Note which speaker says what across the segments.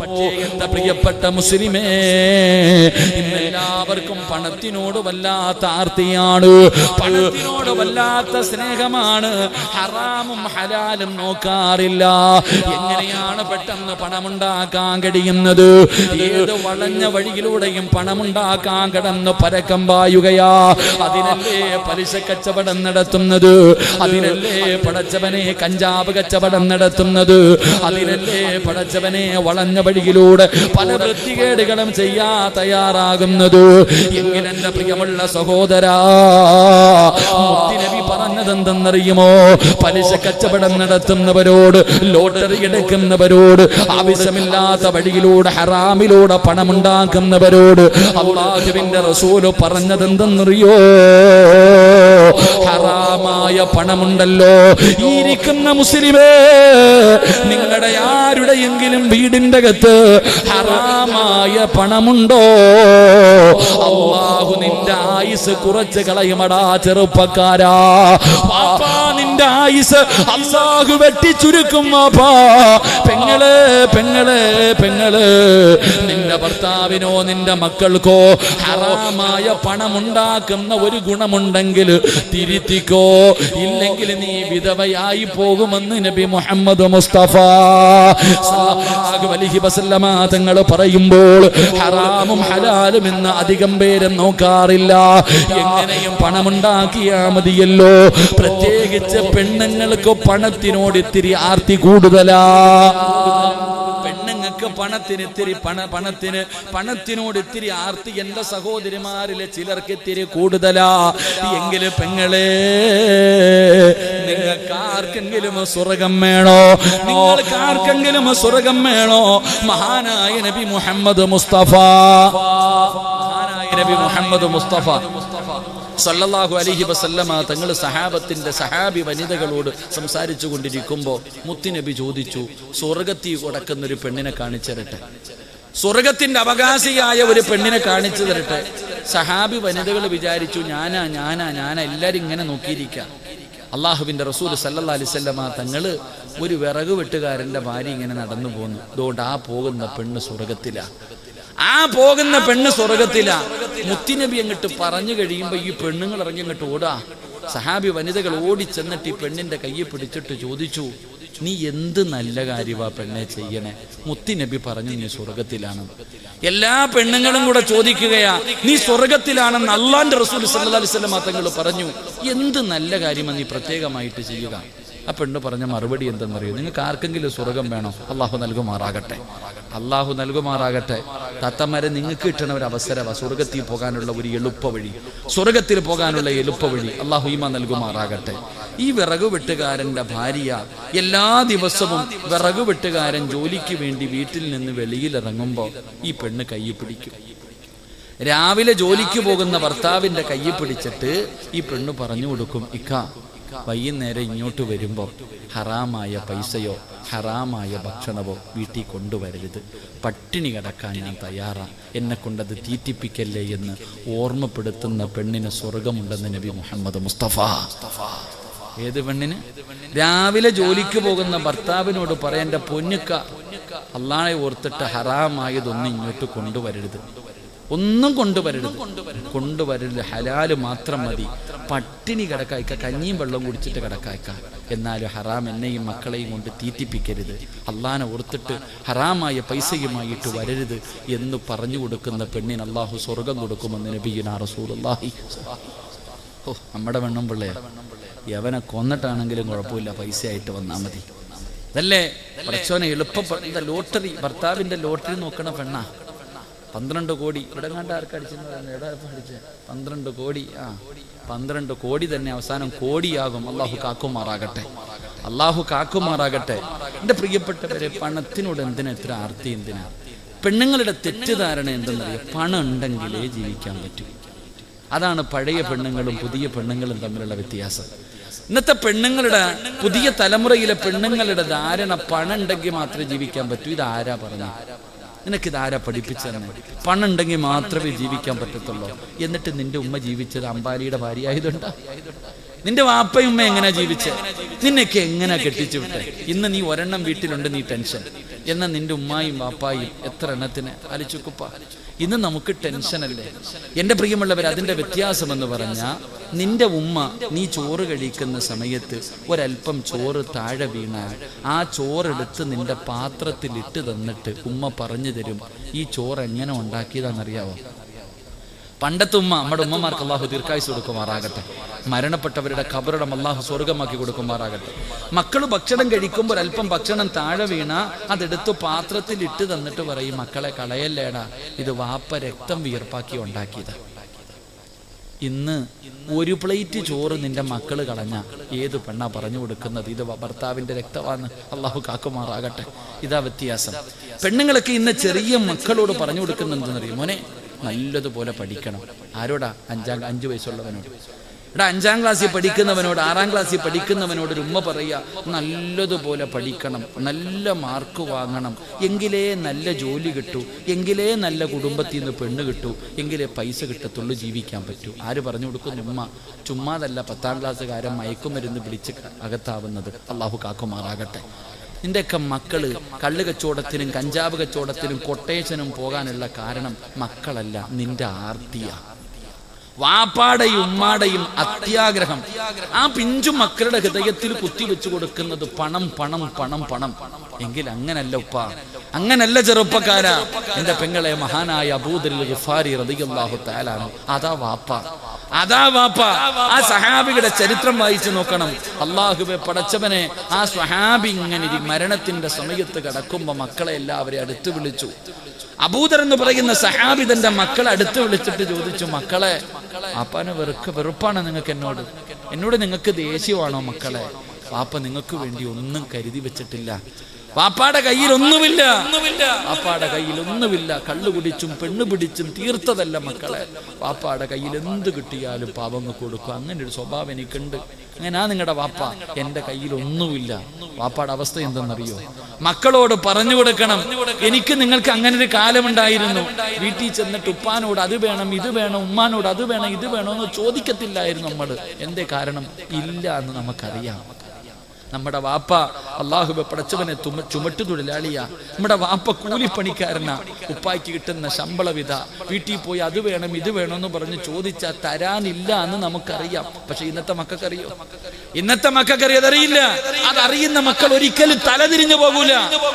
Speaker 1: പക്ഷേ എന്റെ പ്രിയപ്പെട്ട മുസ്ലിമേ ഇന്നെല്ലാവർക്കും പണത്തിനോട് വല്ലാത്ത ആർത്തിയാണ്. പണത്തിനോട് വല്ലാത്ത സ്നേഹമാണ്. ഹറാമും ഹലാലും നോക്കാറില്ല. എങ്ങനെയാണ് പെട്ടെന്ന് പണമുണ്ടാക്കാൻ കഴിയുന്നത്? ഏത് വളഞ്ഞ വഴിയിലൂടെയും പണമുണ്ടാക്കാൻ കിടന്ന് പരക്കം പായുകയാ. അതിനല്ലേ പലിശ കച്ചവടം നടത്തുന്നത്? അതിനല്ലേ പടച്ചവനെ കഞ്ചാവ് കച്ചവടം നടത്തുന്നത്? അതിനല്ലേ പടച്ചവനെ വളഞ്ഞ വഴിയിലൂടെ പല വൃത്തികേടുകളും ചെയ്യാ തയ്യാറാകുന്നത്? എങ്കിലെന്റെ പ്രിയമുള്ള സഹോദരാ മുത്തിനബി പറഞ്ഞതെന്തെന്നറിയുമോ? പലിശ കച്ചവടം നടത്തുന്നവരോട് ലോട്ടറി എടുക്കുന്നവരോട് ആവശ്യമില്ലാത്ത വഴിയിലൂടെ ഹറാമിലൂടെ പണമുണ്ടാക്കുന്നവരോട് അള്ളാഹുവിന്റെ റസൂൽ പറഞ്ഞതെന്തെന്നറിയോ? ഹറാമായ പണമുണ്ടല്ലോ. ഇരിക്കുന്ന മുസ്ലിമേ നിങ്ങളുടെ ആരുടെയെങ്കിലും വീടിന്റെ അകത്ത് ഹറാമായ പണമുണ്ടോ? അള്ളാഹു നിന്റെ ആയുസ് കുറച്ച് കളയുമടാ ചെറുപ്പക്കാരാ പാപ്പാ നിന്റെ ആയുസ് അള്ളാഹു വെട്ടി ചുരുക്കും വാപ്പാ പെങ്ങൾ പെങ്ങൾ പെങ്ങൾ. നിന്റെ ഭർത്താവിനോ നിന്റെ മക്കൾക്കോ ഹറാമായ പണമുണ്ടാക്കുന്ന ഒരു ഗുണമുണ്ടെങ്കിൽ തിരുത്തിക്കോ. ഇല്ലെങ്കിൽ നീ വിധവയായി പോകുമെന്ന് നബി മുഹമ്മദ് മുസ്തഫ തങ്ങൾ പറയുമ്പോൾ ഹറാമും ഹലാലും എന്ന് അധികം പേരും നോക്കാറില്ല. എങ്ങനെയും പണമുണ്ടാക്കിയാ മതിയല്ലോ. പ്രത്യേകിച്ച് പെണ്ണുങ്ങൾക്ക് പണത്തിനോട് ഇത്തിരി ആർത്തി കൂടുതലാ. പെണ്ണുങ്ങൾക്ക് പണത്തിന് ഇത്തിരി പണ പണത്തിന് പണത്തിനോട് ഇത്തിരി ആർത്തി എന്റെ സഹോദരിമാരിലെ ചിലർക്ക് ഇത്തിരി കൂടുതലാ. എങ്കിലും പെങ്ങളെ നിങ്ങൾക്ക് ആർക്കെങ്കിലും സ്വർഗം വേണോ? നിങ്ങൾക്ക് ആർക്കെങ്കിലും സ്വർഗം വേണോ? മഹാനായ നബി മുഹമ്മദ് മുസ്തഫ. മഹാനായ നബി മുഹമ്മദ് മുസ്തഫ. സല്ലല്ലാഹു അലൈഹി വസല്ലമ തങ്ങൾ സഹാബത്തിന്റെ സഹാബി വനിതകളോട് സംസാരിച്ചു കൊണ്ടിരിക്കുമ്പോൾ മുത്തുനബി ചോദിച്ചു സ്വർഗത്തി കൊടക്കുന്ന ഒരു പെണ്ണിനെ കാണിച്ചു തരട്ടെ സ്വർഗത്തിന്റെ അവകാശിയായ ഒരു പെണ്ണിനെ കാണിച്ചു തരട്ടെ? സഹാബി വനിതകൾ വിചാരിച്ചു ഞാനാ ഞാനാ ഞാനാ എല്ലാരും ഇങ്ങനെ നോക്കിയിരിക്കാം. അള്ളാഹുവിന്റെ റസൂൽ സല്ലല്ലാ അലിസല്ലമ തങ്ങൾ ഒരു വിറക് വെട്ടുകാരന്റെ ഭാര്യ ഇങ്ങനെ നടന്നു പോന്നു. അതുകൊണ്ട് ആ പോകുന്ന പെണ്ണ് സ്വർഗത്തിലാ ആ പോകുന്ന പെണ്ണ് സ്വർഗത്തിലാ. മുത്തിനബി അങ്ങോട്ട് പറഞ്ഞു കഴിയുമ്പോ ഈ പെണ്ണുങ്ങൾ ഇറങ്ങി അങ്ങോട്ട് ഓടാ. സഹാബി വനിതകൾ ഓടി ചെന്നിട്ട് ഈ പെണ്ണിന്റെ കയ്യെ പിടിച്ചിട്ട് ചോദിച്ചു നീ എന്ത് നല്ല കാര്യമാ പെണ്ണെ ചെയ്യണേ? മുത്തിനബി പറഞ്ഞു നീ സ്വർഗത്തിലാണ്. എല്ലാ പെണ്ണുങ്ങളും കൂടെ ചോദിക്കുകയാ നീ സ്വർഗത്തിലാണെന്ന് അള്ളാന്റെ റസൂൽ അലൈഹി വസല്ലം തങ്ങൾ പറഞ്ഞു. എന്ത് നല്ല കാര്യമാണ് നീ പ്രത്യേകമായിട്ട് ചെയ്യുക? ആ പെണ്ണ് പറഞ്ഞ മറുപടി എന്തെന്നറിയോ? നിങ്ങൾക്ക് ആർക്കെങ്കിലും സ്വർഗം വേണോ? അള്ളാഹു നൽകുമാറാകട്ടെ. അള്ളാഹു നൽകുമാറാകട്ടെ. തത്തമ്മരെ നിങ്ങൾക്ക് കിട്ടണ ഒരു അവസരമാണ് സ്വർഗത്തിൽ പോകാനുള്ള ഒരു എളുപ്പ വഴി. സ്വർഗത്തിൽ പോകാനുള്ള എളുപ്പ വഴി അള്ളാഹു ഈമ നൽകുമാറാകട്ടെ. ഈ വിറകു വെട്ടുകാരന്റെ ഭാര്യ എല്ലാ ദിവസവും വിറകു വെട്ടുകാരൻ ജോലിക്ക് വേണ്ടി വീട്ടിൽ നിന്ന് വെളിയിലിറങ്ങുമ്പോൾ ഈ പെണ്ണ് കൈ പിടിക്കും. രാവിലെ ജോലിക്ക് പോകുന്ന ഭർത്താവിന്റെ കൈ പിടിച്ചിട്ട് ഈ പെണ്ണ് പറഞ്ഞു കൊടുക്കും ഇക്ക വൈകുന്നേരം ഇങ്ങോട്ട് വരുമ്പോൾ ഹറാമായ പൈസയോ ഹറാമായ ഭക്ഷണമോ വീട്ടിൽ കൊണ്ടുവരരുത്. പട്ടിണി കിടക്കാൻ ഞാൻ തയ്യാറാണ് എന്നെ കൊണ്ടത് തീറ്റിപ്പിക്കല്ലേ എന്ന് ഓർമ്മപ്പെടുത്തുന്ന പെണ്ണിന് സ്വർഗമുണ്ടെന്ന് നബി മുഹമ്മദ് മുസ്തഫ. ഏത് പെണ്ണിന്? രാവിലെ ജോലിക്ക് പോകുന്ന ഭർത്താവിനോട് പറയേണ്ട പൊന്നുക്ക. അള്ളാളെ ഓർത്തിട്ട് ഹറാമായതൊന്നും ഇങ്ങോട്ട് കൊണ്ടുവരരുത്. ഒന്നും കൊണ്ടുവരരുത്. കൊണ്ടുവരരുത്. ഹലാൽ മാത്രം മതി. പട്ടിണി കിടക്കായ്ക്ക കഞ്ഞിയും വെള്ളം കുടിച്ചിട്ട് കിടക്കായ്ക്ക. എന്നാലും ഹറാം എന്നെയും മക്കളെയും കൊണ്ട് തീറ്റിപ്പിക്കരുത്. അള്ളാനെ ഓർത്തിട്ട് ഹറാമായ പൈസയുമായിട്ട് വരരുത് എന്ന് പറഞ്ഞു കൊടുക്കുന്ന പെണ്ണിന് അള്ളാഹു സ്വർഗം കൊടുക്കുമെന്ന് നബീന റസൂലുള്ളാഹി. ഓ നമ്മുടെ വെണ്ണം പിള്ളേ യവനെ കൊന്നിട്ടാണെങ്കിലും കുഴപ്പമില്ല. പൈസ ആയിട്ട് വന്നാൽ മതി. അതല്ലേ പഠിച്ചോനെ എളുപ്പം ലോട്ടറി ഭർത്താവിന്റെ ലോട്ടറി നോക്കണ പെണ്ണാ. പന്ത്രണ്ട് കോടി. ഇവിടെ കണ്ട ആർക്കടിച്ചെന്ന് എവിടെ അടിച്ചത് പന്ത്രണ്ട് കോടി. ആ പന്ത്രണ്ട് കോടി തന്നെ അവസാനം കോടിയാകും. അള്ളാഹു കാക്കുമാറാകട്ടെ. അള്ളാഹു കാക്കുമാറാകട്ടെ. എന്റെ പ്രിയപ്പെട്ടവരെ പണത്തിനോട് എന്തിനാ ഇത്ര ആർത്തി എന്തിനാ? പെണ്ണുങ്ങളുടെ തെറ്റിദ്ധാരണ എന്തെന്നറിയാം? പണം ഉണ്ടെങ്കിലേ ജീവിക്കാൻ പറ്റൂ. അതാണ് പഴയ പെണ്ണുങ്ങളും പുതിയ പെണ്ണുങ്ങളും തമ്മിലുള്ള വ്യത്യാസം. ഇന്നത്തെ പെണ്ണുങ്ങളുടെ പുതിയ തലമുറയിലെ പെണ്ണുങ്ങളുടെ ധാരണ പണം ഉണ്ടെങ്കിൽ മാത്രമേ ജീവിക്കാൻ പറ്റൂ. ഇത് ആരാ പറഞ്ഞ? നിനക്കിത് ആരാ പഠിപ്പിച്ചെന്ന് പണുണ്ടെങ്കിൽ മാത്രമേ ജീവിക്കാൻ പറ്റത്തുള്ളൂ. എന്നിട്ട് നിന്റെ ഉമ്മ ജീവിച്ചത് അമ്പാലിയുടെ ഭാര്യ ആയതുകൊണ്ടാ? നിന്റെ വാപ്പയും ഉമ്മ എങ്ങനെ ജീവിച്ചേ? നിന്നൊക്കെ എങ്ങനെ കെട്ടിച്ചു വിട്ടെ? ഇന്ന് നീ ഒരെണ്ണം വീട്ടിലുണ്ട് നീ ടെൻഷൻ. എന്നാൽ നിന്റെ ഉമ്മായും വാപ്പായും എത്ര എണ്ണത്തിന് അലിച്ചുക്കുപ്പ? ഇന്ന് നമുക്ക് ടെൻഷനല്ലേ എന്റെ പ്രിയമുള്ളവർ അതിന്റെ വ്യത്യാസം എന്ന് പറഞ്ഞാൽ നിന്റെ ഉമ്മ നീ ചോറ് കഴിക്കുന്ന സമയത്ത് ഒരല്പം ചോറ് താഴെ വീണാൽ ആ ചോറെടുത്ത് നിന്റെ പാത്രത്തിൽ ഇട്ട് തന്നിട്ട് ഉമ്മ പറഞ്ഞു തരും ഈ ചോറ് എങ്ങനെ ഉണ്ടാക്കിയതാണെന്നറിയാവോ? പണ്ടത്തെ ഉമ്മ നമ്മുടെ ഉമ്മമാർക്ക് അള്ളാഹു ദീർഘായുസ് കൊടുക്കുമാറാകട്ടെ. മരണപ്പെട്ടവരുടെ ഖബറടം അള്ളാഹു സ്വർഗമാക്കി കൊടുക്കുമാറാകട്ടെ. മക്കൾ ഭക്ഷണം കഴിക്കുമ്പോൾ അല്പം ഭക്ഷണം താഴെ വീണ അതെടുത്ത് പാത്രത്തിൽ ഇട്ട് തന്നിട്ട് പറയും മക്കളെ കളയല്ലേടാ ഇത് വാപ്പ രക്തം വിയർപ്പാക്കി ഉണ്ടാക്കിയത്. ഇന്ന് ഒരു പ്ലേറ്റ് ചോറ് നിന്റെ മക്കൾ കളഞ്ഞ ഏത് പെണ്ണാ പറഞ്ഞു കൊടുക്കുന്നത്? ഇത് ഭർത്താവിന്റെ രക്തമാണ് അള്ളാഹു കാക്കുമാറാകട്ടെ. ഇതാ വ്യത്യാസം. പെണ്ണുങ്ങളൊക്കെ ഇന്ന് ചെറിയ മക്കളോട് പറഞ്ഞു കൊടുക്കുന്നുണ്ടെന്നറിയും മോനെ നല്ലതുപോലെ പഠിക്കണം. ആരോടാ? അഞ്ചാം അഞ്ചു വയസ്സുള്ളവനോട്. എടാ അഞ്ചാം ക്ലാസ്സിൽ പഠിക്കുന്നവനോട് ആറാം ക്ലാസ്സിൽ പഠിക്കുന്നവനോട് ഒരു ഉമ്മ പറയുക നല്ലതുപോലെ പഠിക്കണം നല്ല മാർക്ക് വാങ്ങണം. എങ്കിലേ നല്ല ജോലി കിട്ടൂ എങ്കിലേ നല്ല കുടുംബത്തിൽ നിന്ന് പെണ്ണ് കിട്ടൂ എങ്കിലേ പൈസ കിട്ടത്തുള്ളൂ ജീവിക്കാൻ പറ്റൂ. ആര് പറഞ്ഞു കൊടുക്കുന്നു? ഉമ്മ. ചുമ്മാതല്ല പത്താം ക്ലാസ്സുകാരൻ മയക്കുമരുന്ന് പിടിച്ച് അകത്താവുന്നത്. അള്ളാഹു കാക്കുമാറാകട്ടെ. നിന്റെയൊക്കെ മക്കൾ കള്ളു കച്ചവടത്തിനും കഞ്ചാവ് കച്ചവടത്തിനും കൊട്ടേഷനും പോകാനുള്ള കാരണം മക്കളല്ല നിന്റെ ആർത്തിയ. വാപ്പാടെയും ഉമ്മാടെയും അത്യാഗ്രഹം. ആ പിഞ്ചു മക്കളുടെ ഹൃദയത്തിൽ കുത്തിവെച്ചു കൊടുക്കുന്നത് പണം പണം പണം പണം. എങ്കിൽ അങ്ങനല്ല ഉപ്പ. അങ്ങനല്ല ചെറുപ്പക്കാരാ. എന്റെ പെങ്ങളെ മഹാനായ അബൂദൽ ആ സഹാബിയുടെ ചരിത്രം വായിച്ചു നോക്കണം. അള്ളാഹുബെ പടച്ചവനെ ആ സഹാബി ഇങ്ങനെ മരണത്തിന്റെ സമയത്ത് കിടക്കുമ്പോ മക്കളെ എല്ലാവരെയും അടുത്ത് വിളിച്ചു. അബൂദർ എന്ന് പറയുന്ന സഹാബി തന്റെ മക്കളെ അടുത്ത് വിളിച്ചിട്ട് ചോദിച്ചു മക്കളെ അപ്പാന് വെറുക്ക് വെറുപ്പാണ് നിങ്ങൾക്ക് എന്നോട്. എന്നോട് നിങ്ങൾക്ക് ദേഷ്യമാണോ മക്കളെ? പാപ്പ നിങ്ങൾക്ക് വേണ്ടി ഒന്നും കരുതി വെച്ചിട്ടില്ല. പാപ്പാടെ കയ്യിൽ ഒന്നുമില്ല. പാപ്പാടെ കയ്യിൽ ഒന്നുമില്ല. കള്ളു കുടിച്ചും പെണ്ണു പിടിച്ചും തീർത്തതല്ല മക്കളെ. പാപ്പാടെ കയ്യിൽ എന്ത് കിട്ടിയാലും പാവങ്ങ് കൊടുക്കും. അങ്ങനെ ഒരു സ്വഭാവം എനിക്കുണ്ട്. അങ്ങനാ നിങ്ങളുടെ വാപ്പ. എന്റെ കയ്യിൽ ഒന്നുമില്ല. വാപ്പാടെ അവസ്ഥ എന്തെന്നറിയോ? മക്കളോട് പറഞ്ഞു കൊടുക്കണം. എനിക്ക് നിങ്ങൾക്ക് അങ്ങനെ ഒരു കാലമുണ്ടായിരുന്നു. വീട്ടിൽ ചെന്നിട്ട് ഉപ്പാനോട് അത് വേണം ഇത് വേണം ഉമ്മാനോട് അത് വേണം ഇത് വേണം എന്ന് ചോദിക്കത്തില്ലായിരുന്നു നമ്മൾ എന്തേ കാരണം? ഇല്ല എന്ന് നമുക്കറിയാം. നമ്മുടെ വാപ്പ അള്ളാഹുബെ പടച്ചവനെ ചുമട്ടു തൊഴിലാളിയാ. നമ്മുടെ വാപ്പ കൂലിപ്പണിക്കാരനാ. ഉപ്പായ്ക്ക് കിട്ടുന്ന ശമ്പള വിധ വീട്ടിൽ പോയി അത് വേണം ഇത് വേണം എന്ന് പറഞ്ഞ് ചോദിച്ചാൽ തരാനില്ല എന്ന് നമുക്കറിയാം. പക്ഷെ ഇന്നത്തെ മക്കൾക്കറിയോ? ഇന്നത്തെ മക്കൾക്കറിയോ? അതറിയില്ല. അതറിയുന്ന മക്കൾ ഒരിക്കലും തലതിരിഞ്ഞു പോകൂല.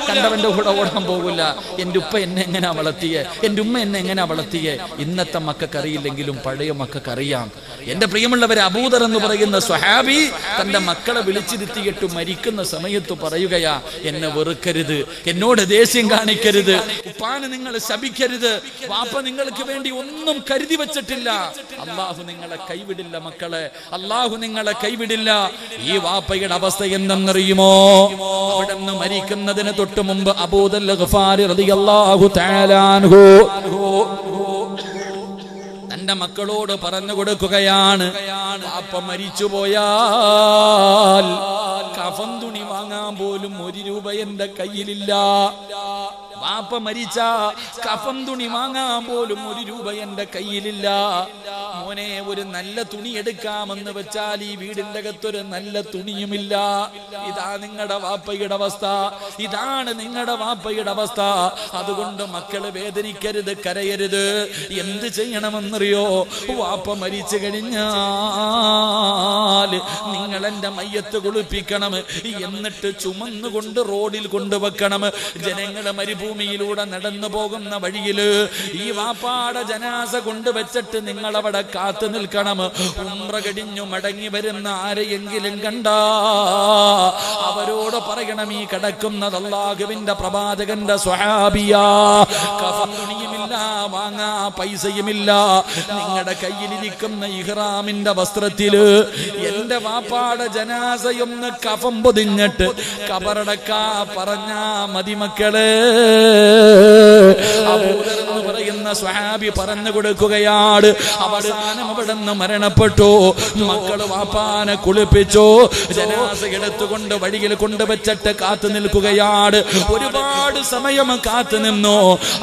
Speaker 1: കണ്ടവന്റെ കൂടെ ഓടാൻ പോകൂല. എന്റെ ഉപ്പ എന്നെ എങ്ങനെ വളർത്തിയേ? എന്റെ ഉമ്മ എന്നെ എങ്ങനെ വളർത്തിയേ? ഇന്നത്തെ മക്കൾക്കറിയില്ലെങ്കിലും പഴയ മക്കൾക്കറിയാം. എന്റെ പ്രിയമുള്ളവരെ അബൂദർ എന്ന് പറയുന്ന സ്വഹാബി തന്റെ മക്കളെ വിളിച്ചിരുത്തിയിട്ട് മരിക്കുന്ന സമയത്ത് പറയുകയാ എന്നെ വെറുക്കരുത് എന്നോട് ദേഷ്യം കാണിക്കരുത് ഉപ്പാന് നിങ്ങൾ ശപിക്കരുത് വാപ്പ നിങ്ങൾക്ക് വേണ്ടി ഒന്നും കരുതി വെച്ചിട്ടില്ല. അള്ളാഹു നിങ്ങളെ കൈവിടില്ല മക്കളെ അള്ളാഹു നിങ്ങളെ കൈവിടില്ല. ഈ വാപ്പയുടെ അവസ്ഥ എന്തെന്നറിയുമോ? അവിടെ നിന്ന് മരിക്കുന്നതിന് തൊട്ട് മുമ്പ് അബൂദൽ തന്റെ മക്കളോട് പറഞ്ഞു കൊടുക്കുകയാണ്. അപ്പ മരിച്ചു പോയാൽ കഫൻ തുണി വാങ്ങാൻ പോലും ഒരു രൂപ എന്റെ കയ്യിലില്ല. പാപ്പ മരിച്ച കഫം തുണി വാങ്ങാൻ പോലും ഒരു രൂപ എന്റെ കയ്യിലില്ല. മോനെ ഒരു നല്ല തുണി എടുക്കാമെന്ന് വെച്ചാൽ ഈ വീടിന്റെ അകത്തൊരു നല്ല തുണിയുമില്ല. ഇതാ നിങ്ങളുടെ വാപ്പയുടെ അവസ്ഥ. ഇതാണ് നിങ്ങളുടെ വാപ്പയുടെ അവസ്ഥ. അതുകൊണ്ട് മക്കൾ വേദനിക്കരുത് കരയരുത്. എന്ത് ചെയ്യണമെന്നറിയോ? വാപ്പ മരിച്ചു കഴിഞ്ഞാൽ നിങ്ങൾ എന്റെ മയ്യത്ത് കുളിപ്പിക്കണം. എന്നിട്ട് ചുമന്നുകൊണ്ട് റോഡിൽ കൊണ്ടുവെക്കണം. ജനങ്ങൾ മരുഭൂമിയിലൂടെ നടന്നു പോകുന്ന വഴിയിൽ ഈ വാപ്പാടെ ജനാസ കൊണ്ടുവച്ചിട്ട് നിങ്ങൾ അവിടെ കാത്തു നിൽക്കണം. ഉമ്ര കടിഞ്ഞു മടങ്ങി വരുന്ന ആരെയെങ്കിലും കണ്ട അവരോട് പറയണം ഈ കിടക്കുന്നത് അള്ളാഹുവിന്റെ പ്രവാചകന്റെ സ്വഹാബിയാ. വാങ്ങാ പൈസയുമില്ല. നിങ്ങളുടെ കയ്യിലിരിക്കുന്ന ഇഹ്റാമിന്റെ വസ്ത്രത്തിൽ എന്റെ വാപ്പാടെ ജനാസയൊന്ന് കഫം പൊതിഞ്ഞിട്ട് കബറടക്കാ പറഞ്ഞാ മതി മക്കളെ. സ്വഹാബി പറഞ്ഞു കൊടുക്കുകയാണ്. അവസാനം അവിടെ നിന്ന് മരണപ്പെട്ടു. മക്കൾ വാപ്പാനെ കുളിപ്പിച്ചു. ജനാസ എടുത്തുകൊണ്ട് വഴിയിൽ കൊണ്ടുവച്ചിട്ട് കാത്തു നിൽക്കുകയാണ്. ഒരുപാട് സമയം കാത്തു നിന്നു.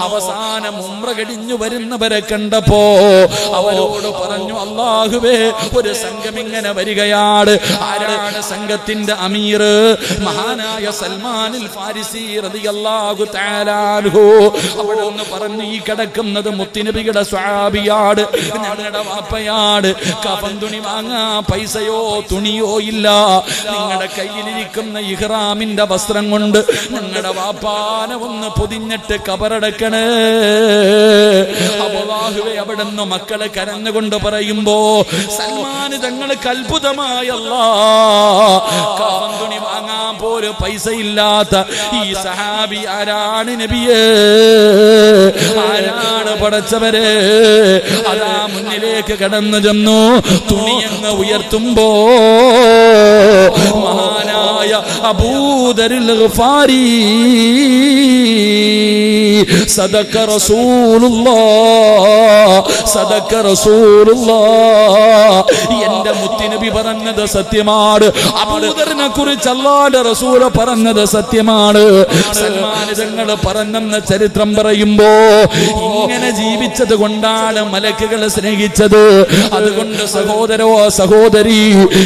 Speaker 1: അവസാനം ഉമ്ര കഴിഞ്ഞു വരുന്നവരെ കണ്ടപ്പോ അവരോട് പറഞ്ഞു അള്ളാഹുവേ ഒരു സംഘം ഇങ്ങനെ വരികയാണ്. ആരാണ് സംഘത്തിന്റെ അമീർ? മഹാനായ സൽമാനിൽ ഫാരിസി റളിയല്ലാഹു തആല അൻഹു അവിടെ ഒന്ന് പറഞ്ഞു ഈ കിടക്കുന്നത് മുത്തിനബിയുടെ സ്വാബിയാട് ഞങ്ങളുടെ വാപ്പയാട് കഫൻ വാങ്ങാ പൈസയോ തുണിയോ ഇല്ല. നിങ്ങളുടെ കയ്യിലിരിക്കുന്ന ഇഹ്റാമിന്റെ വസ്ത്രം കൊണ്ട് ഞങ്ങളുടെ വാപ്പാന ഒന്ന് പൊതിഞ്ഞിട്ട് കബറടക്കണേ. അള്ളാഹുവെ അവിടെ നിന്ന് മക്കളെ കരഞ്ഞുകൊണ്ട് പറയുമ്പോ സൽമാൻ തങ്ങൾക്ക് അത്ഭുതമായല്ല. കഫൻ തുണി വാങ്ങാൻ പോലും പൈസ ഇല്ലാത്ത ഈ സഹാബി ആരാണ് നബിയേ ആരാണ് പടച്ചവരെ? അതാ മുന്നിലേക്ക് കടന്നു ചെന്നു തുണിയെന്ന് ഉയർത്തുമ്പോ മഹാനായ അബൂദരിൽ ഗഫാരി സദക്ക റസൂലുള്ള സദക്ക റസൂലുള്ളാ. എന്റെ മുത്തിനബി പറഞ്ഞത് സത്യമാണ്. അബൂദറിനെ കുറിച്ച് അല്ലാഹുവിന്റെ റസൂൽ പറഞ്ഞത് സത്യമാണ്. സൽമാൻ തങ്ങൾ പറഞ്ഞെന്ന ചരിത്രം പറയുമ്പോ ഇങ്ങനെ ജീവിച്ചത് കൊണ്ടാണ് മലക്കുകളെ സ്നേഹിച്ചത്. അതുകൊണ്ട് സഹോദരോ സഹോദരി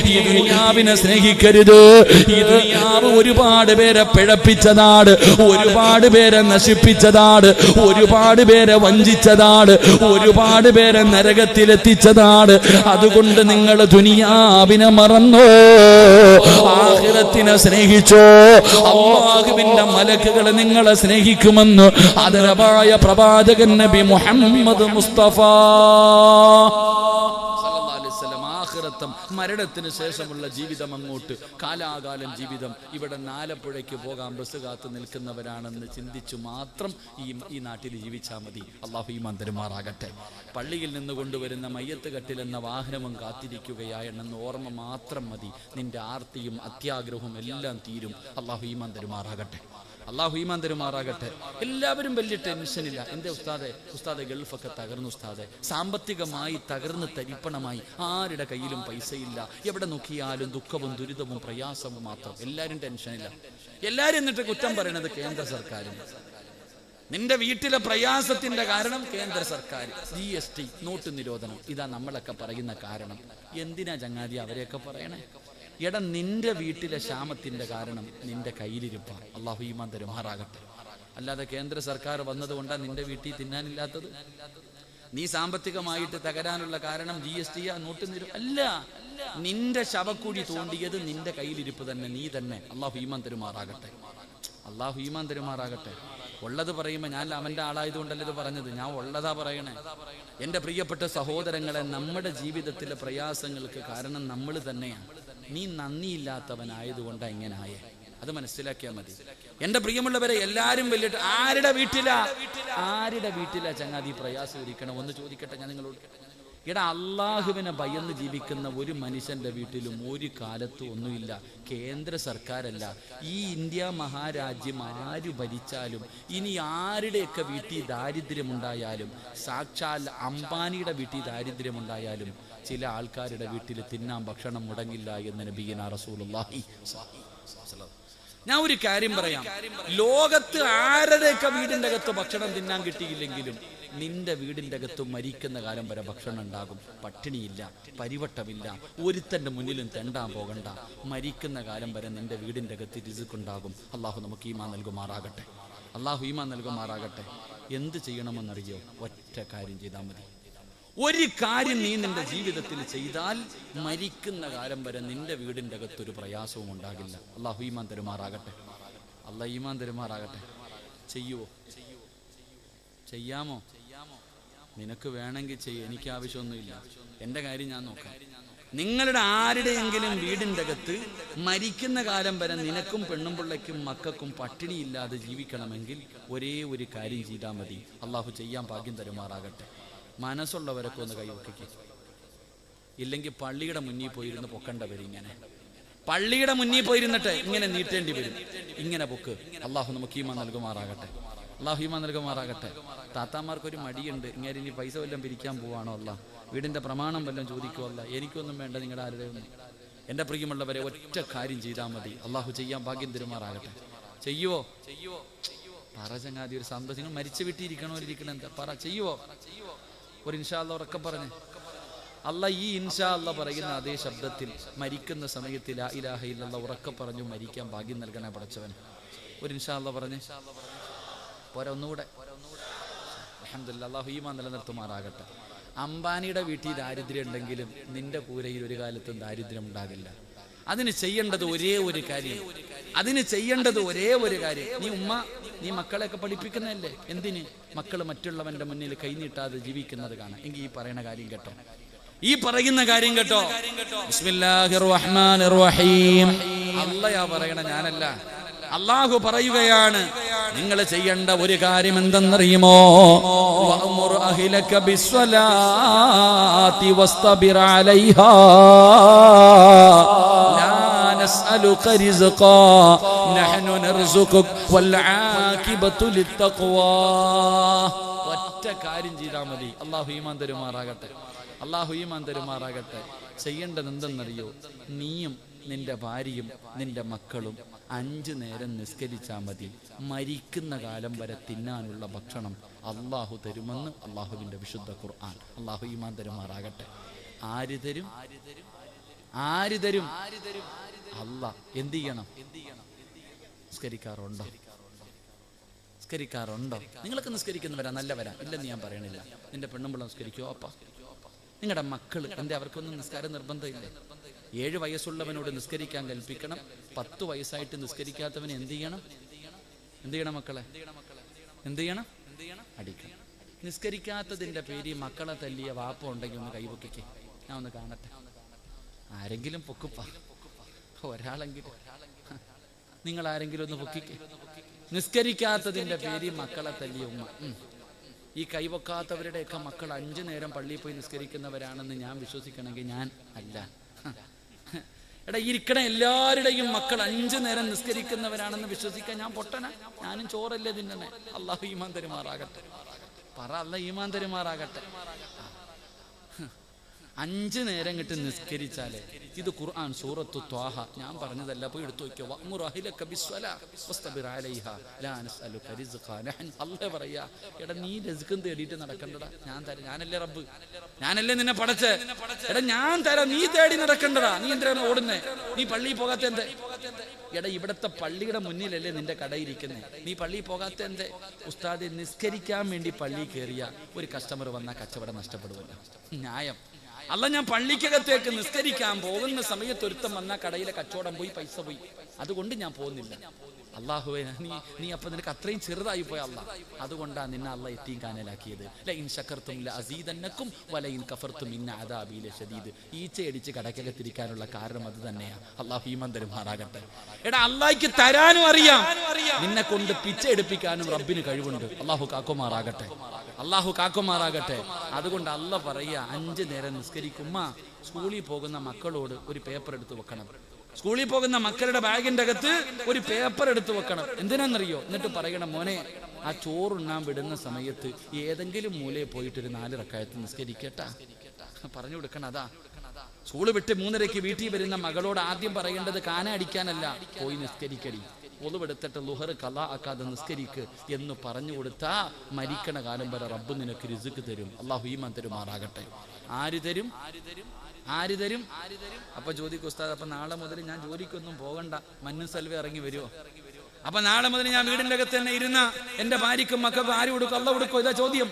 Speaker 1: ഈ ദുനിയാവിനെ സ്നേഹിക്കരുത്. ഈ ദുനിയാവ് ഒരുപാട് പേരെ പിഴപ്പിച്ചതാണ് ഒരുപാട് പേരെ നശിപ്പിച്ചതാണ് ഒരുപാട് പേരെ വഞ്ചിച്ചതാണ് ഒരുപാട് പേരെ നരകത്തിലെത്തിച്ചതാണ്. അതുകൊണ്ട് നിങ്ങൾ ദുനിയാവിനെ മറന്നോ? ആഹ്ലത്തിനെ സ്നേഹിച്ചോ? അള്ളാഹുവിന്റെ മലക്കുകൾ നിങ്ങളെ സ്നേഹിക്കുമെന്ന് ആദരവായ പ്രവാചകൻ നബി മുഹമ്മദ് മുസ്തഫ. മരണത്തിന് ശേഷമുള്ള ജീവിതം അങ്ങോട്ട് കാലാകാലം ജീവിതം ഇവിടെ നാലപ്പുഴയ്ക്ക് പോകാൻ ബസ് കാത്തു നിൽക്കുന്നവരാണെന്ന് ചിന്തിച്ചു മാത്രം ഈ ഈ നാട്ടിൽ ജീവിച്ചാൽ മതി. അള്ളാഹു ഈ മന്ദിരമാറാകട്ടെ പള്ളിയിൽ നിന്ന് കൊണ്ടുവരുന്ന മയ്യത്ത് കട്ടിലെന്ന വാഹനവും കാത്തിരിക്കുകയാണെന്ന് ഓർമ്മ മാത്രം മതി. നിന്റെ ആർത്തിയും അത്യാഗ്രഹവും എല്ലാം തീരും. അള്ളാഹു ഈ മന്ദിരമാറാകട്ടെ അള്ളാഹു ഈമാൻ തരുമാറാകട്ടെ. എല്ലാവരും വലിയ ടെൻഷനില്ല എന്റെ ഉസ്താദെ ഉസ്താദെ ഗൾഫൊക്കെ തകർന്നു ഉസ്താദെ. സാമ്പത്തികമായി തകർന്ന് തരിപ്പണമായി ആരുടെ കയ്യിലും പൈസയില്ല. എവിടെ നോക്കിയാലും ദുഃഖവും ദുരിതവും പ്രയാസവും മാത്രം. എല്ലാവരും ടെൻഷനില്ല എല്ലാരും എന്നിട്ട് കുറ്റം പറയണത് കേന്ദ്ര സർക്കാരിന്. നിന്റെ വീട്ടിലെ പ്രയാസത്തിന്റെ കാരണം കേന്ദ്ര സർക്കാർ. ജി എസ് ടി നോട്ട് നിരോധനം. ഇതാ നമ്മളൊക്കെ പറയുന്ന കാരണം. എന്തിനാ ചങ്ങാതി അവരെയൊക്കെ പറയണേ? എടാ നിന്റെ വീട്ടിലെ ക്ഷാമത്തിന്റെ കാരണം നിന്റെ കയ്യിലിരിപ്പാണ് അള്ളാഹു ഈമാൻ തരുമാറാകട്ടെ അല്ലാതെ കേന്ദ്ര സർക്കാർ വന്നതുകൊണ്ടാണ് നിന്റെ വീട്ടിൽ തിന്നാനില്ലാത്തത്? നീ സാമ്പത്തികമായിട്ട് തകരാനുള്ള കാരണം ജി എസ് ടി നോട്ട് നിരോ. അല്ല നിന്റെ ശവക്കുഴി തോണ്ടിയത് നിന്റെ കയ്യിലിരിപ്പ് തന്നെ നീ തന്നെ. അള്ളാഹു ഈമാൻ തരുമാറാകട്ടെ അള്ളാഹു ഈമാൻ തരുമാറാകട്ടെ ഉള്ളത് പറയുമ്പോൾ ഞാൻ അവന്റെ ആളായതുകൊണ്ടല്ല ഇത് പറഞ്ഞത്? ഞാൻ ഉള്ളതാ പറയണേ. എന്റെ പ്രിയപ്പെട്ട സഹോദരങ്ങളെ നമ്മുടെ ജീവിതത്തിലെ പ്രയാസങ്ങൾക്ക് കാരണം നമ്മൾ തന്നെയാണ് നീ നന്ദിയില്ലാത്തവനായതുകൊണ്ടാണ് ഇങ്ങനെ ആയേ അത് മനസ്സിലാക്കിയാൽ മതി. എന്റെ പ്രിയമുള്ളവരെ എല്ലാരും വലിയ ആരുടെ വീട്ടിലാ? ആരുടെ വീട്ടിലാ ചങ്ങാതി പ്രയാസം ഇരിക്കണം ഒന്ന് ചോദിക്കട്ടെ ഞാൻ നിങ്ങളോട്. ഇട അള്ളാഹുവിനെ ഭയന്ന് ജീവിക്കുന്ന ഒരു മനുഷ്യന്റെ വീട്ടിലും ഒരു കാലത്തും ഒന്നുമില്ല. കേന്ദ്ര സർക്കാരല്ല. ഈ ഇന്ത്യ മഹാരാജ്യം ആര് ഭരിച്ചാലും ഇനി ആരുടെയൊക്കെ വീട്ടിൽ ദാരിദ്ര്യമുണ്ടായാലും സാക്ഷാൽ അംബാനിയുടെ വീട്ടിൽ ദാരിദ്ര്യമുണ്ടായാലും ചില ആൾക്കാരുടെ വീട്ടിൽ തിന്നാൻ ഭക്ഷണം മുടങ്ങില്ല എന്ന് നബീന റസൂലുള്ളാഹി ഞാൻ ഒരു കാര്യം പറയാം. ലോകത്ത് ആരുടെയൊക്കെ വീടിന്റെ അകത്ത് ഭക്ഷണം തിന്നാൻ കിട്ടിയില്ലെങ്കിലും നിന്റെ വീടിന്റെ അകത്ത് മരിക്കുന്ന കാലം വരെ ഭക്ഷണം ഉണ്ടാകും. പട്ടിണിയില്ല പരിവട്ടമില്ല ഒരുത്തന്റെ മുന്നിലും തെണ്ടാൻ പോകണ്ട. മരിക്കുന്ന കാലം വരെ നിന്റെ വീടിന്റെ അകത്ത് രിസുക്കുണ്ടാകും. അള്ളാഹു നമുക്ക് ഈമാ നൽകുമാറാകട്ടെ. അള്ളാഹു ഈമാ നൽകുമാറാകട്ടെ. എന്ത് ചെയ്യണമെന്നറിയോ? ഒറ്റ കാര്യം ചെയ്താൽ മതി. ഒരു കാര്യം നീ നിന്റെ ജീവിതത്തിൽ ചെയ്താൽ മരിക്കുന്ന കാലം വരെ നിന്റെ വീടിന്റെ അകത്തൊരു പ്രയാസവും ഉണ്ടാകില്ല. അള്ളാഹു ഈമാൻ തരുമാറാകട്ടെ. അള്ളാഹ് ഈമാൻ തരുമാറാകട്ടെ. ചെയ്യുവോ? ചെയ്യാമോ? നിനക്ക് വേണമെങ്കിൽ ചെയ്യ. എനിക്ക് ആവശ്യമൊന്നുമില്ല. എന്റെ കാര്യം ഞാൻ നോക്കാം. നിങ്ങളുടെ ആരുടെയെങ്കിലും വീടിന്റെ അകത്ത് മരിക്കുന്ന കാലം വരെ നിനക്കും പെണ്ണും പിള്ളയ്ക്കും മക്കൾക്കും പട്ടിണിയില്ലാതെ ജീവിക്കണമെങ്കിൽ ഒരേ ഒരു കാര്യം ചെയ്താൽ മതി. അള്ളാഹു ചെയ്യാൻ ഭാഗ്യം തരുമാറാകട്ടെ. മനസ്സുള്ളവരൊക്കെ ഒന്ന് കൈവക്കിക്ക് ഇല്ലെങ്കിൽ പള്ളിയുടെ മുന്നിൽ പോയിരുന്ന് പൊക്കണ്ടവരിങ്ങനെ പള്ളിയുടെ മുന്നിൽ പോയിരുന്നിട്ട് ഇങ്ങനെ നീട്ടേണ്ടി വരും. ഇങ്ങനെ പൊക്ക്. അള്ളാഹു നമുക്ക് ഈമ നൽകുമാറാകട്ടെ. അള്ളാഹു ഈമാൻ നൽകുമാറാകട്ടെ. താത്താമാർക്കൊരു മടിയുണ്ട്. ഇങ്ങനെ ഇനി പൈസ വല്ലതും പിരിക്കാൻ പോവാണോ അല്ല വീടിന്റെ പ്രമാണം വല്ലതും ചോദിക്കുമല്ല എനിക്കൊന്നും വേണ്ട നിങ്ങളുടെ ആരുടെ ഒന്നും എന്റെ പ്രിയമുള്ളവരെ ഒറ്റ കാര്യം ചെയ്താൽ മതി. അള്ളാഹു ചെയ്യാൻ ഭാഗ്യം തരുമാറാകട്ടെ. ചെയ്യുവോ? ചെയ്യുവോ പറ ചങ്ങാതി ഒരു സന്തോഷം മരിച്ചു വിട്ടിരിക്കണോ ഇരിക്കണോ എന്താ പറ ചെയ്യുവോ? ഒരു ഇൻഷാ ഉറക്കം പറഞ്ഞു. അല്ല ഈ ഇൻഷാ അല്ല പറയുന്ന അതേ ശബ്ദത്തിൽ മരിക്കുന്ന സമയത്തിൽ ലാ ഇലാഹ ഇല്ലല്ല ഉറക്കെ പറഞ്ഞു മരിക്കാൻ ഭാഗ്യം നൽകണേ പഠിച്ചവൻ ഒരു ഇൻഷാ അല്ല പറഞ്ഞേ. പോരാ ഒന്നുകൂടെ. അൽഹംദുലില്ലാ അള്ളാഹു നിലനിർത്തുമാറാകട്ടെ. അംബാനിയുടെ വീട്ടിൽ ദാരിദ്ര്യം ഉണ്ടെങ്കിലും നിന്റെ കൂരയിൽ ഒരു കാലത്തും ദാരിദ്ര്യം ഉണ്ടാകില്ല. അതിന് ചെയ്യേണ്ടത് ഒരേ ഒരു കാര്യം. അതിന് ചെയ്യേണ്ടത് ഒരേ ഒരു കാര്യം. നീ ഉമ്മ നീ മക്കളെയൊക്കെ പഠിപ്പിക്കുന്നതല്ലേ? എന്തിന്? മക്കൾ മറ്റുള്ളവന്റെ മുന്നിൽ കൈനീട്ടാതെ ജീവിക്കുന്നത് കാണാം. എങ്കിൽ ഈ പറയുന്ന കാര്യം കേട്ടോ. ഈ പറയുന്ന കാര്യം കേട്ടോ. അല്ലയാ പറയണ ഞാനല്ല. അള്ളാഹു പറയുകയാണ് നിങ്ങൾ ചെയ്യേണ്ട ഒരു കാര്യം എന്തെന്നറിയുമോ? വഅ്മുർ അഹ്ലക رزقا. نحن نرزقك والعاكبة للتقوى. ഒറ്റ കാര്യം ചെയ്താൽ മതി. അള്ളാഹു ഈമാൻ തരുമാറാകട്ടെ. അള്ളാഹു ഈമാൻ തരുമാറാകട്ടെ. ചെയ്യേണ്ടത് എന്തെന്നറിയോ നീയും നിന്റെ ഭാര്യയും നിന്റെ മക്കളും അഞ്ചു നേരം നിസ്കരിച്ചാൽ മതി. മരിക്കുന്ന കാലം വരെ തിന്നാനുള്ള ഭക്ഷണം അള്ളാഹു തരുമെന്ന് അള്ളാഹുവിന്റെ വിശുദ്ധ ഖുർആൻ. അള്ളാഹു ഈമാൻ തരുമാറാകട്ടെ. ആര് തരും? ആര് തരും? അല്ല എന്ത് ചെയ്യണം? നിസ്കരിക്കാറുണ്ടോ? നിസ്കരിക്കാറുണ്ടോ? നിങ്ങളൊക്കെ നിസ്കരിക്കുന്നവരാ നല്ലവരാ. ഇല്ലെന്ന് ഞാൻ പറയണില്ല. നിന്റെ പെണ്ണുമ്പിള്ള നിസ്കരിക്കോ? അപ്പ നിങ്ങളുടെ മക്കൾ എന്റെ അവർക്കൊന്നും നിസ്കാരം നിർബന്ധമില്ലേ? ഏഴ് വയസ്സുള്ളവനോട് നിസ്കരിക്കാൻ കൽപ്പിക്കണം. പത്ത് വയസ്സായിട്ട് നിസ്കരിക്കാത്തവന് എന്ത് ചെയ്യണം? എന്ത് ചെയ്യണം മക്കളെ? എന്ത് ചെയ്യണം? അടിക്കണം. നിസ്കരിക്കാത്തതിന്റെ പേര് മക്കളെ തല്ലിയ വാപ്പ ഉണ്ടെങ്കിൽ ഒന്ന് കൈപൊക്കിക്കേ ഞാൻ ഒന്ന് കാണട്ടെ. ആരെങ്കിലും പൊക്കുപ്പ. ഒരാളെങ്കിലും. നിങ്ങൾ ആരെങ്കിലും ഒന്ന് പൊക്കിക്കേ. നിസ്കരിക്കാത്തതിന്റെ പേര് മക്കളെ തല്ലി ഉമ്മ. ഈ കൈവക്കാത്തവരുടെയൊക്കെ മക്കൾ അഞ്ചു നേരം പള്ളിയിൽ പോയി നിസ്കരിക്കുന്നവരാണെന്ന് ഞാൻ വിശ്വസിക്കണമെങ്കിൽ ഞാൻ അല്ല. എടാ ഇരിക്കണ എല്ലാവരുടെയും മക്കൾ അഞ്ചു നേരം നിസ്കരിക്കുന്നവരാണെന്ന് വിശ്വസിക്കാൻ ഞാൻ പൊട്ടന. ഞാനും ചോറല്ലേ തിന്നണേ അള്ളാഹു ഈമാൻ തരുമാറാകട്ടെ. പറ അല്ല ഈമാൻ തരുമാറാകട്ടെ. അഞ്ച് നേരം കിട്ട് നിസ്കരിച്ചാലേ. ഇത് ഖുർആൻ സൂറത്തു ത്വാഹ. ഞാൻ പറഞ്ഞതല്ല പോയി എടുത്തു നോക്കിയോ? എടാ നീ രസുക്കും തേടിയിട്ട് നടക്കണ്ടടാ. ഞാൻ തരാം ഞാനല്ലേ റബ്ബ്. ഞാനല്ലേ നിന്നെ പടച്ചേ. എടാ ഞാൻ തരാം നീ തേടി നടക്കണ്ടടാ. നീ എന്തിനാണ് ഓടുന്നേ? നീ പള്ളിയിൽ പോകാത്ത എന്തേ? എടാ ഇവിടത്തെ പള്ളിയുടെ മുന്നിലല്ലേ നിന്റെ കടയിരിക്കുന്നേ. നീ പള്ളിയിൽ പോകാത്ത എന്തേ? ഉസ്താദ് നിസ്കരിക്കാൻ വേണ്ടി പള്ളിയിൽ കയറിയ ഒരു കസ്റ്റമർ വന്നാൽ കച്ചവടം നഷ്ടപ്പെടുമല്ലോ ന്യായം. അല്ല ഞാൻ പള്ളിക്കകത്തേക്ക് നിസ്കരിക്കാൻ പോകുന്ന സമയത്ത് ഒരുത്തം വന്ന കടയിലെ കച്ചവടം പോയി പൈസ പോയി. അതുകൊണ്ട് ഞാൻ പോകുന്നില്ല. അള്ളാഹുവെ നീ നീ അപ്പൊ നിനക്ക് അത്രയും ചെറുതായി പോയ അല്ല. അതുകൊണ്ടാണ് നിന്നെ അള്ള എത്തിയും കാനലാക്കിയത്. ലൈൻ ശക്കർത്തും അസീതന്നക്കും വലയിൻ കഫർത്തും ഇന്ന അതാബിയിലെ ഷദീദ് ഈച്ചയടിച്ച് കടക്കകത്തിരിക്കാനുള്ള കാരണം അത് തന്നെയാ. അള്ളാഹു ഈമൻ തരുമാറാകട്ടെ എടാ അള്ളാഹിക്ക് തരാനും അറിയാം. നിന്നെ കൊണ്ട് പിച്ച എടുപ്പിക്കാനും റബ്ബിന് കഴിവുണ്ട്. അള്ളാഹു കാക്കുമാറാകട്ടെ. അള്ളാഹു കാക്കുമാറാകട്ടെ. അതുകൊണ്ട് അല്ല പറയുക അഞ്ച് നേരം നിസ്കരിക്കുമ്മ സ്കൂളിൽ പോകുന്ന മക്കളോട് ഒരു പേപ്പർ എടുത്ത് വെക്കണം. സ്കൂളിൽ പോകുന്ന മക്കളുടെ ബാഗിന്റെ അകത്ത് ഒരു പേപ്പർ എടുത്ത് വെക്കണം. എന്തിനാണെന്നറിയോ എന്നിട്ട് പറയണം മോനെ ആ ചോറുണ്ണാൻ വിടുന്ന സമയത്ത് ഏതെങ്കിലും മൂലയിൽ പോയിട്ട് ഒരു നാല് റക്കായത്ത് നിസ്കരിക്കട്ടാ. പറഞ്ഞു കൊടുക്കണം അതാ. സ്കൂൾ വിട്ട് മൂന്നരയ്ക്ക് വീട്ടിൽ വരുന്ന മകളോട് ആദ്യം പറയേണ്ടത് കാന അടിക്കാനല്ല പോയി നിസ്കരിക്കടി. ഒളിവെടുത്തിട്ട് ലുഹർ കല ആക്കാതെ നിസ്കരിക്ക് എന്ന് പറഞ്ഞു കൊടുത്താ മരിക്കണ കാലം വരെ റബ്ബ് നിനക്ക് രിസുക്ക് തരും. അള്ളാഹു ഈമാൻ തരുമാറാകട്ടെ. ആര് തരും? ആര് തരും? അപ്പൊ ചോദിക്കും ഉസ്താദ് അപ്പൊ നാളെ മുതൽ ഞാൻ ജോലിക്കൊന്നും പോകണ്ട. മഞ്ഞു സെൽവ ഇറങ്ങി വരുമോ അപ്പൊ നാളെ മുതൽ ഞാൻ വീടിന്റെ അകത്ത് തന്നെ ഇരുന്ന എന്റെ ഭാര്യക്കും മക്കൾക്കും ആര് കൊടുക്കും അല്ല കൊടുക്കോ? ഇതാ ചോദ്യം.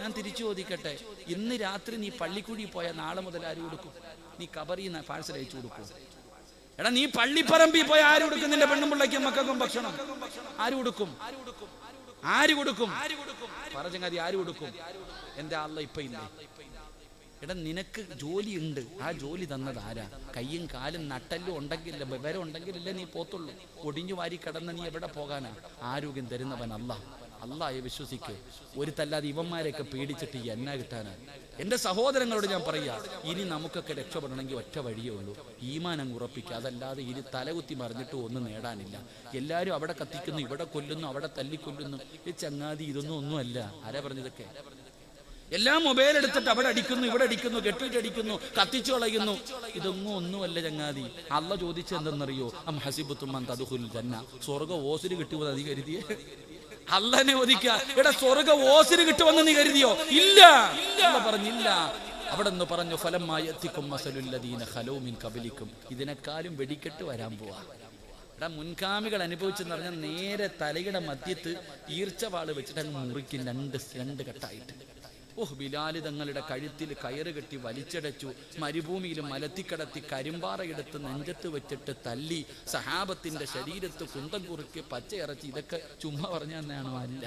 Speaker 1: ഞാൻ തിരിച്ചു ചോദിക്കട്ടെ ഇന്ന് രാത്രി നീ പള്ളിക്കുഴി പോയാൽ നാളെ മുതൽ ആര് കൊടുക്കും? നീ കബറിന്ന് പാഴ്സൽ അയച്ചു കൊടുക്കും എടാ നീ പള്ളിപ്പറമ്പിൽ പോയി ആര് കൊടുക്കും? നിന്റെ പെണ്ണും പിള്ളയ്ക്കും മക്കൾക്കും ഭക്ഷണം. ആര് കൊടുക്കും? ആര് കൊടുക്കും? കൊടുക്കും ആര് കൊടുക്കും? എന്റെ ആളെ ഇപ്പൊ ഇല്ലേ? എടാ നിനക്ക് ജോലി ഉണ്ട് ആ ജോലി തന്നത് ആരാ? കയ്യും കാലും നട്ടല്ലും ഉണ്ടെങ്കില്ല വിവരം ഉണ്ടെങ്കിലല്ലേ നീ പോത്തുള്ളൂ. ഒടിഞ്ഞു വാരി കിടന്ന് നീ എവിടെ പോകാനാ? ആരോഗ്യം തരുന്നവൻ അല്ല അള്ളാഹെ വിശ്വസിക്ക്. ഒരു തല്ലാതെ ഇവന്മാരെയൊക്കെ പേടിച്ചിട്ട് എന്നാ കിട്ടാനാ? എന്റെ സഹോദരങ്ങളോട് ഞാൻ പറയാ ഇനി നമുക്കൊക്കെ രക്ഷപ്പെടണമെങ്കിൽ ഒറ്റ വഴിയേ ഉള്ളൂ. അങ്ങ് ഉറപ്പിക്കുക അതല്ലാതെ ഇനി തലകുത്തി മറിഞ്ഞിട്ട് ഒന്നും നേടാനില്ല. എല്ലാവരും അവിടെ കത്തിക്കുന്നു ഇവിടെ കൊല്ലുന്നു അവിടെ തല്ലിക്കൊല്ലുന്നു. ഈ ചങ്ങാതി ഇതൊന്നും ഒന്നുമല്ല ആരാ പറഞ്ഞതൊക്കെ? എല്ലാം മൊബൈൽ എടുത്തിട്ട് അവിടെ അടിക്കുന്നു ഇവിടെ അടിക്കുന്നു കെട്ടിയിട്ട് അടിക്കുന്നു കത്തിച്ചു കളയുന്നു. ഇതൊന്നും ഒന്നുമല്ല ചങ്ങാതി. അല്ല ചോദിച്ചെന്തെന്നറിയോ അം ഹസിബുത്തുമ്മൻ തതുഹുൽ ജന്ന. സ്വർഗ ഓസിന് കിട്ടുമെന്ന് നീ കരുതിയേ അല്ലനെ ഒതിക്ക എടാ സ്വർഗ ഓസിന് കിട്ടുമെന്ന് നീ കരുതിയോ? ഇല്ല. പറഞ്ഞില്ല. അവിടെ നിന്ന് പറഞ്ഞു ഫലമായി എത്തിക്കും മസലുല്ലദീന ഹലോമിൻ കബലിക്കും ഇതിനെക്കാളും വെടിക്കെട്ട് വരാൻ പോവാ. എടാ മുൻകാമികൾ അനുഭവിച്ചെന്ന് പറഞ്ഞാൽ നേരെ തലയുടെ മധ്യത്ത് ഈർച്ചവാൾ വെച്ചിട്ട് അങ്ങ് മുറിക്കും. രണ്ട് രണ്ട് കെട്ടായിട്ട്. ഓഹ് ബിലാൽ തങ്ങളുടെ കഴുത്തിൽ കയറ് കെട്ടി വലിച്ചടച്ചു. മരുഭൂമിയിൽ മലത്തിക്കടത്തി കരിമ്പാറയെടുത്ത് നെഞ്ചത്ത് വെച്ചിട്ട് തല്ലി. സഹാബത്തിന്റെ ശരീരത്ത് കുന്തം കുറുക്കി പച്ചയിറച്ചി ഇതൊക്കെ ചുമ്മാ പറഞ്ഞ തന്നെയാണോ? അല്ല.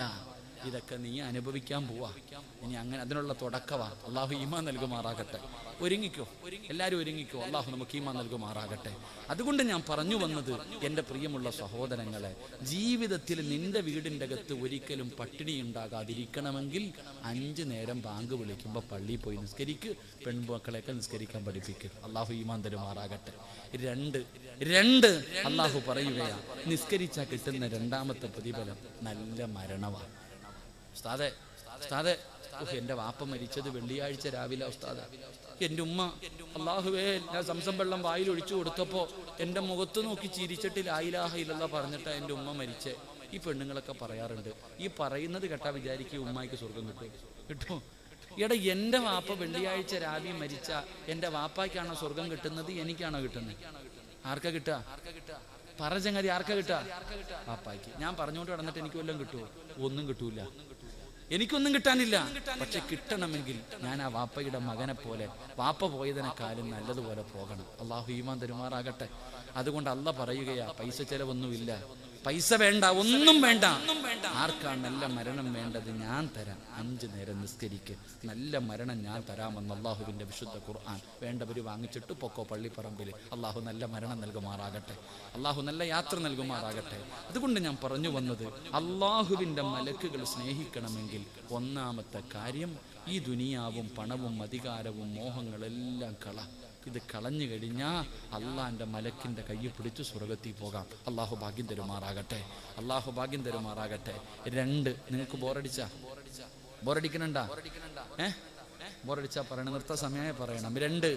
Speaker 1: ഇതൊക്കെ നീ അനുഭവിക്കാൻ പോവാ. ഇനി അങ്ങനെ അതിനുള്ള തുടക്കവാ. അള്ളാഹു ഈമാ നൽകുമാറാകട്ടെ. ഒരുങ്ങിക്കോ. എല്ലാവരും ഒരുങ്ങിക്കോ. അള്ളാഹു നമുക്ക് ഈമാ നൽകുമാറാകട്ടെ. അതുകൊണ്ട് ഞാൻ പറഞ്ഞു വന്നത് എന്റെ പ്രിയമുള്ള സഹോദരങ്ങളെ ജീവിതത്തിൽ നിന്റെ വീടിന്റെ അകത്ത് ഒരിക്കലും പട്ടിണി ഉണ്ടാകാതിരിക്കണമെങ്കിൽ അഞ്ച് നേരം ബാങ്ക് വിളിക്കുമ്പോൾ പള്ളിയിൽ പോയി നിസ്കരിക്ക് പെൺമക്കളെയൊക്കെ നിസ്കരിക്കാൻ പഠിപ്പിക്കുക അള്ളാഹു ഈമാൻ തരുമാറാകട്ടെ. രണ്ട് രണ്ട് അള്ളാഹു പറയുകയാണ് നിസ്കരിച്ചാൽ കിട്ടുന്ന രണ്ടാമത്തെ പ്രതിഫലം നല്ല മരണമാണ് ഉസ്താദെ ഉസ്താദെ എന്റെ വാപ്പ മരിച്ചത് വെള്ളിയാഴ്ച രാവിലെ ഉസ്താദ്. എന്റെ ഉമ്മ അള്ളാഹുവേ ഞാൻ സംസം വെള്ളം വായിൽ ഒഴിച്ചു കൊടുത്തപ്പോ എന്റെ മുഖത്ത് നോക്കി ചിരിച്ചിട്ട് ലായിലാഹ ഇല്ലല്ല പറഞ്ഞിട്ട് എന്റെ ഉമ്മ മരിച്ചേ. ഈ പെണ്ണുങ്ങളൊക്കെ പറയാറുണ്ട്. ഈ പറയുന്നത് കേട്ടാ വിചാരിക്കും ഉമ്മായിക്ക് സ്വർഗം കിട്ടും. കിട്ടും. എടാ എന്റെ വാപ്പ വെള്ളിയാഴ്ച രാവിലെ മരിച്ച എന്റെ വാപ്പായ്ക്കാണോ സ്വർഗം കിട്ടുന്നത്? എനിക്കാണോ കിട്ടുന്നത്? ആർക്കാ കിട്ടുക? പറ ചങ്ങാതി ആർക്കാ കിട്ടുക? വാപ്പായ്ക്ക്. ഞാൻ പറഞ്ഞുകൊണ്ട് നടന്നിട്ട് എനിക്ക് വല്ലതും കിട്ടുമോ ഒന്നും കിട്ടൂല. എനിക്കൊന്നും കിട്ടാനില്ല. പക്ഷെ കിട്ടണമെങ്കിൽ ഞാൻ ആ വാപ്പയുടെ മകനെ പോലെ വാപ്പ പോയതിനെക്കാളും നല്ലതുപോലെ പോകണം. അള്ളാഹു ഈമാൻ തരുമാറാകട്ടെ. അതുകൊണ്ട് അല്ല പറയുകയാ പൈസ ചെലവൊന്നുമില്ല. പൈസ വേണ്ട ഒന്നും വേണ്ട. ആർക്കാണ് നല്ല മരണം വേണ്ടത്? ഞാൻ തരാം. അഞ്ചു നേരം നിസ്കരിക്ക്. നല്ല മരണം ഞാൻ തരാമെന്ന് അള്ളാഹുവിന്റെ വിശുദ്ധ ഖുർആൻ വേണ്ടവർ വാങ്ങിച്ചിട്ട് പൊക്കോ പള്ളിപ്പറമ്പിൽ അള്ളാഹു നല്ല മരണം നൽകുമാറാകട്ടെ. അള്ളാഹു നല്ല യാത്ര നൽകുമാറാകട്ടെ. അതുകൊണ്ട് ഞാൻ പറഞ്ഞു വന്നത് അള്ളാഹുവിന്റെ മലക്കുകൾ സ്നേഹിക്കണമെങ്കിൽ ഒന്നാമത്തെ കാര്യം ഈ ദുനിയാവും പണവും അധികാരവും മോഹങ്ങളെല്ലാം കള. ഇത് കളഞ്ഞു കഴിഞ്ഞാൽ അള്ളാന്റെ മലക്കിന്റെ കൈ പിടിച്ച് സ്വർഗത്തിൽ പോകാം. അള്ളാഹു ഭാഗ്യം തരുമാറാകട്ടെ. അള്ളാഹു ഭാഗ്യം തരുമാറാകട്ടെ. രണ്ട് നിങ്ങൾക്ക് ബോറടിച്ച? ബോറടിക്കണണ്ട? ഏ? ബോറടിച്ചാ പറയണം നിർത്ത സമയമായി പറയണം. രണ്ട്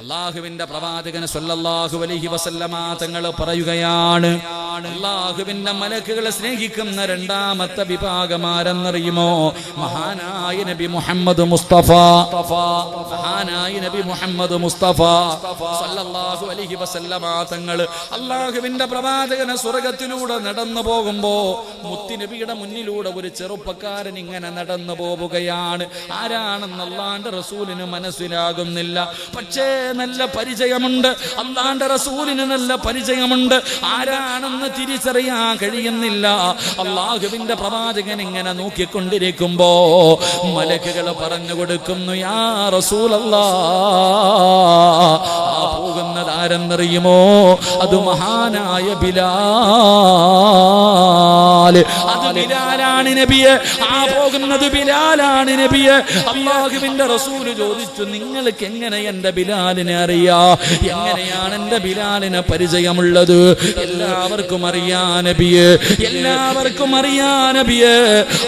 Speaker 1: അള്ളാഹുവിന്റെ പ്രവാചകന് സല്ലല്ലാഹു അലൈഹി വസല്ലമ തങ്ങൾ പറയുകയാണ് അള്ളാഹുവിന്റെ മലക്കുകളെ സ്നേഹിക്കുന്ന രണ്ടാമത്തെ വിഭാഗമാരെന്നറിയുമോ? മഹാനായ നബി മുഹമ്മദ് മുസ്തഫ. മഹാനായ നബി മുഹമ്മദ് മുസ്തഫ സല്ലല്ലാഹു അലൈഹി വസല്ലമ തങ്ങൾ അള്ളാഹുവിന്റെ പ്രവാചകനെ സ്വർഗത്തിലൂടെ നടന്നു പോകുമ്പോ മുത്തുനബിയുടെ മുന്നിലൂടെ ഒരു ചെറുപ്പക്കാരൻ ഇങ്ങനെ നടന്നു പോവുകയാണ്. ആരാണെന്ന് അള്ളാന്റെ റസൂലിന് മനസ്സിലാകുന്നില്ല. പക്ഷേ നല്ല പരിചയമുണ്ട്. അള്ളാന്റെ റസൂലിന് നല്ല പരിചയമുണ്ട്. ആരാണെന്ന് തിരിച്ചറിയാൻ കഴിയുന്നില്ല. അള്ളാഹുവിന്റെ പ്രവാചകൻ ഇങ്ങനെ നോക്കിക്കൊണ്ടിരിക്കുമ്പോ മലക്കുകൾ പറഞ്ഞു കൊടുക്കുന്നു യാ റസൂലല്ലാ പോകുന്നത് അത് മഹാനായ ബിലാൽ. അത് ബിലാലാണ് നബിയെ. ആ പോകുന്നത് ബിലാലാണ് നബിയെ. അള്ളാഹുവിന്റെ റസൂൽ ചോദിച്ചു നിങ്ങൾക്ക് എങ്ങനെ എന്റെ ബിലാലിനെ അറിയാ? എങ്ങനെയാണ് എന്റെ ബിലാലിനെ പരിചയമുള്ളത്? എല്ലാവർക്കും അറിയാ നബിയെ എല്ലാവർക്കും അറിയാ നബിയെ.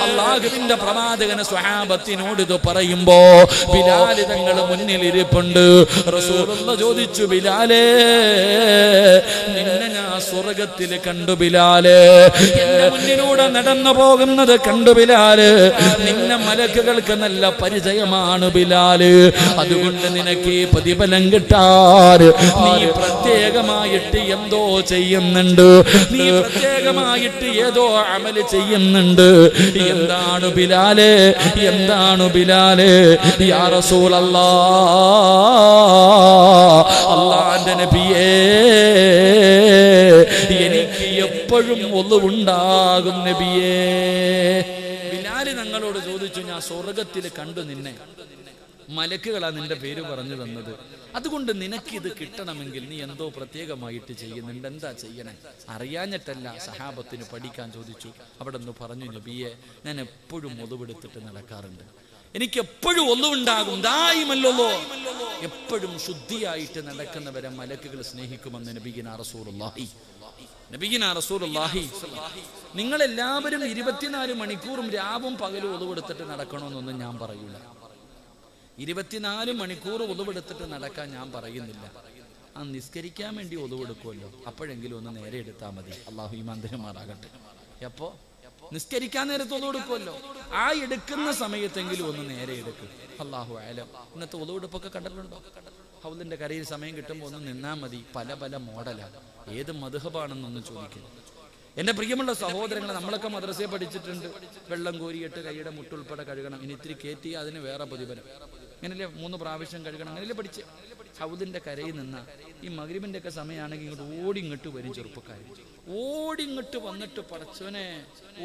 Speaker 1: അള്ളാഹുവിന്റെ പ്രവാചകന് സ്വഹാബത്തിനോട് ഇത് പറയുമ്പോ ബിലാൽ തങ്ങൾ മുന്നിൽ ഇരിപ്പുണ്ട് റസൂലുള്ള ചോദിച്ചു ബിലാലേ നിന്നെ ഞാൻ സ്വർഗത്തിൽ കണ്ടു ബിലാൽ. എന്റെ മുന്നിലൂടെ നടന്നു പോകുന്നത് കണ്ടു ബിലാൽ. നിന്നെ മലക്കുകൾക്ക് നല്ല പരിചയമാണ് ബിലാൽ അതുകൊണ്ട് നിനക്ക് പ്രതിഫലം കിട്ടാറ് നീ പ്രത്യേകമായിട്ട് എന്തോ ചെയ്യുന്നുണ്ട്. നീ പ്രത്യേകമായിട്ട് ഏതോ അമൽ ചെയ്യുന്നുണ്ട്. എന്താണ് ബിലാൽ എന്താണ് ബിലാൽ യാ അള്ളാന്റെ നബിയേ എനിക്ക് എപ്പോഴും ഒന്നുണ്ടാകും നബിയേ. ബിലാൽ ഞങ്ങളോട് ചോദിച്ചു ഞാൻ സ്വർഗത്തിൽ കണ്ടു നിന്നെ. മലക്കുകളാ നിന്റെ പേര് പറഞ്ഞു തന്നത്. അതുകൊണ്ട് നിനക്കിത് കിട്ടണമെങ്കിൽ നീ എന്തോ പ്രത്യേകമായിട്ട് ചെയ്യുന്നുണ്ട്. എന്താ ചെയ്യണേ? അറിയാഞ്ഞിട്ടല്ല സഹാബത്തിന് പഠിക്കാൻ ചോദിച്ചു. അവിടെ നിന്ന് പറഞ്ഞു നബിയെ ഞാൻ എപ്പോഴും ഒതുവെടുത്തിട്ട് നടക്കാറുണ്ട്. എനിക്ക് എപ്പോഴും ഒന്നുണ്ടാകും ദായിമല്ലോ എപ്പോഴും ശുദ്ധിയായിട്ട് നടക്കുന്നവരെ മലക്കുകൾ സ്നേഹിക്കുമെന്ന് നബിഗിന റസൂലുള്ളാഹി. റസൂലുള്ളാഹി നിങ്ങൾ എല്ലാവരും ഇരുപത്തിനാല് മണിക്കൂറും രാവും പകലും ഒതുവെടുത്തിട്ട് നടക്കണമെന്നൊന്നും ഞാൻ പറയൂല. ഇരുപത്തിനാല് മണിക്കൂർ ഒതുവെടുത്തിട്ട് നടക്കാൻ ഞാൻ പറയുന്നില്ല. ആ നിസ്കരിക്കാൻ വേണ്ടി ഒതുവെടുക്കുമല്ലോ. അപ്പോഴെങ്കിലും ഒന്ന് നേരെ എടുത്താൽ മതി. അള്ളാഹു ഈമാന്തരമാറാകട്ടെ എപ്പോ? നിസ്കരിക്കാൻ നേരത്ത് ഒതുവെടുക്കുമല്ലോ. ആ എടുക്കുന്ന സമയത്തെങ്കിലും ഒന്ന് നേരെ എടുക്കും. അള്ളാഹു ആയാലും ഇന്നത്തെ ഒതുവെടുപ്പൊക്കെ കണ്ടിട്ടുണ്ടോ? ഹൗലിന്റെ കരയിൽ സമയം കിട്ടുമ്പോൾ ഒന്ന് നിന്നാൽ മതി. പല പല മോഡലാണ് ഏത് മധുഹബാണെന്നൊന്ന് ചോദിക്കുന്നു എന്റെ പ്രിയമുള്ള സഹോദരങ്ങളെ നമ്മളൊക്കെ മദ്രസയെ പഠിച്ചിട്ടുണ്ട്. വെള്ളം കോരിയിട്ട് കൈയുടെ മുട്ടുൾപ്പെടെ കഴുകണം. ഇനി ഇത്തിരി കയറ്റി അതിന് വേറെ പ്രതിഫലം. അങ്ങനെയല്ലേ മൂന്ന് പ്രാവശ്യം കഴുകണം അങ്ങനെയല്ലേ പഠിച്ച്. ഹൗദിന്റെ കരയിൽ നിന്ന ഈ മകരിബിന്റെ ഒക്കെ സമയമാണെങ്കിൽ ഇങ്ങോട്ട് ഓടി ഇങ്ങോട്ട് വരും ചെറുപ്പക്കാർ ഓടി ഇങ്ങോട്ട് വന്നിട്ട് പടച്ചവനെ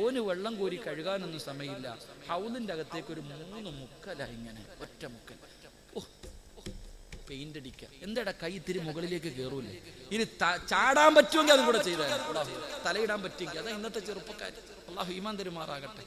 Speaker 1: ഓന് വെള്ളം കോരി കഴുകാനൊന്നും സമയമില്ല. ഹൗദിന്റെ അകത്തേക്ക് ഒരു മൂന്ന് മുക്കല ഇങ്ങനെ ഒറ്റ മുക്കൽ. പെയിന്റ് അടിക്ക. എന്താടാ കൈ ഇത്തിരി മുകളിലേക്ക് കയറൂലേ ഇനി ചാടാൻ പറ്റുമെങ്കിൽ അതും കൂടെ ചെയ്താൽ തലയിടാൻ പറ്റുമെങ്കിൽ അതാ ഇന്നത്തെ ചെറുപ്പക്കാർ അള്ളാഹു ഈമാൻ തരുമാറാകട്ടെ.